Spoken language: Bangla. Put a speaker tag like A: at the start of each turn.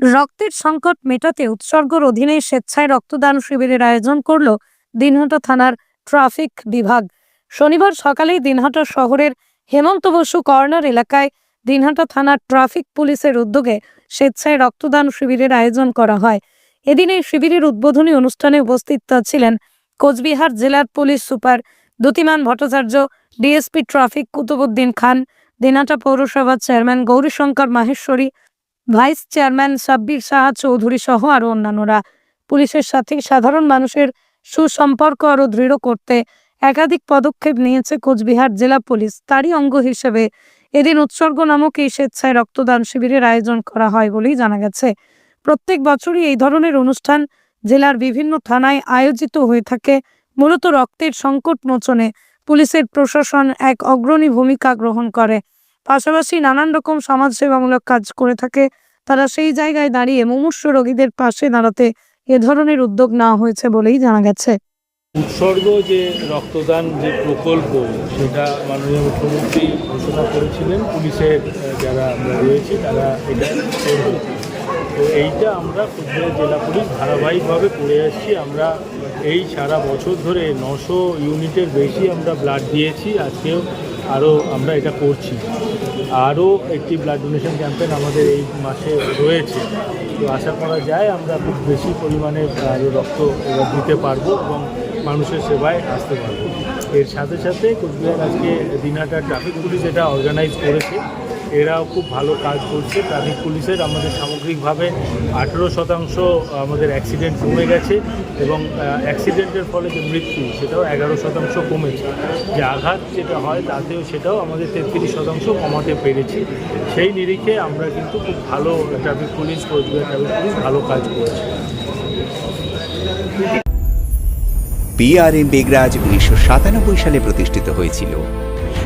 A: রক্তের সংকট মেটাতে উৎসর্গর অধীনে স্বেচ্ছায় রক্তদান শিবিরের আয়োজন করল দিনহাটা থানার ট্রাফিক বিভাগ। শনিবার সকালেই দিনহাটা শহরের হেমন্ত বসু কর্নার এলাকায় দিনহাটা থানার ট্রাফিক পুলিশের উদ্যোগে স্বেচ্ছায় রক্তদান শিবিরের আয়োজন করা হয়। এদিন এই শিবিরের উদ্বোধনী অনুষ্ঠানে উপস্থিত ছিলেন কোচবিহার জেলার police super Dyutiman Bhattacharya, DSP traffic Qutubuddin Khan, Dinhata পৌরসভার chairman Gaurishankar Maheshwari vice chairman Sabbir Saha Chowdhury সহ আরও অন্যান্যরা। পুলিশের সাথে সাধারণ মানুষের সুসম্পর্ক আরও দৃঢ় করতে একাধিক পদক্ষেপ নিয়েছে কোচবিহার জেলা পুলিশ। তারই অঙ্গ হিসেবে এদিন উৎসর্গ নামক এই স্বেচ্ছায় রক্তদান শিবিরের আয়োজন করা হয় বলেই জানা গেছে। প্রত্যেক বছরই এই ধরনের অনুষ্ঠান জেলার বিভিন্ন থানায় আয়োজিত হয়ে থাকে। মূলত রক্তের সংকট মোচনে পুলিশের প্রশাসন এক অগ্রণী ভূমিকা গ্রহণ করে। পাশাপাশি নানান রকম সমাজসেবামূলক কাজ করে থাকে। তারা সেই জায়গায় দাঁড়িয়ে মুমূর্ষু রোগীদের পাশে দাঁড়াতে এ ধরনের উদ্যোগ নেওয়া হয়েছে বলেই জানা গেছে।
B: উৎসর্গ যে রক্তদান যে প্রকল্প, সেটা মাননীয় মুখ্যমন্ত্রী ঘোষণা করেছিলেন। পুলিশের যারা রয়েছি, তারা এটা করবে। তো এইটা আমরা কোচবিহার জেলা পুলিশ ধারাবাহিকভাবে করে আসছি। আমরা এই সারা বছর ধরে নশো ইউনিটের বেশি আমরা ব্লাড দিয়েছি। আজকেও আরও আমরা এটা করছি। আরও একটি ব্লাড ডোনেশন ক্যাম্পেন আমাদের এই মাসে রয়েছে। তো আশা করা যায় আমরা খুব বেশি পরিমাণে রক্ত দিতে পারব এবং মানুষের সেবায় আসতে পারব। এর সাথে সাথে কোচবিহার আজকে দিনাটা ট্রাফিক পুলিশ এটা অর্গানাইজ করেছে। এরাও খুব ভালো কাজ করছে। ট্রাফিক পুলিশের আমাদের সামগ্রিকভাবে আঠেরো শতাংশ আমাদের অ্যাক্সিডেন্ট কমে গেছে এবং অ্যাক্সিডেন্টের ফলে যে মৃত্যু, সেটাও এগারো শতাংশ কমেছে। যে আঘাত যেটা হয়, তাতেও সেটাও আমাদের তেত্রিশ শতাংশ কমাতে পেরেছি। সেই নিরিখে আমরা কিন্তু খুব ভালো traffic police Coochbehar traffic police ভালো কাজ করছে।
C: পিআরএম বেগরাজ উনিশশো সাতানব্বই সালে প্রতিষ্ঠিত হয়েছিল।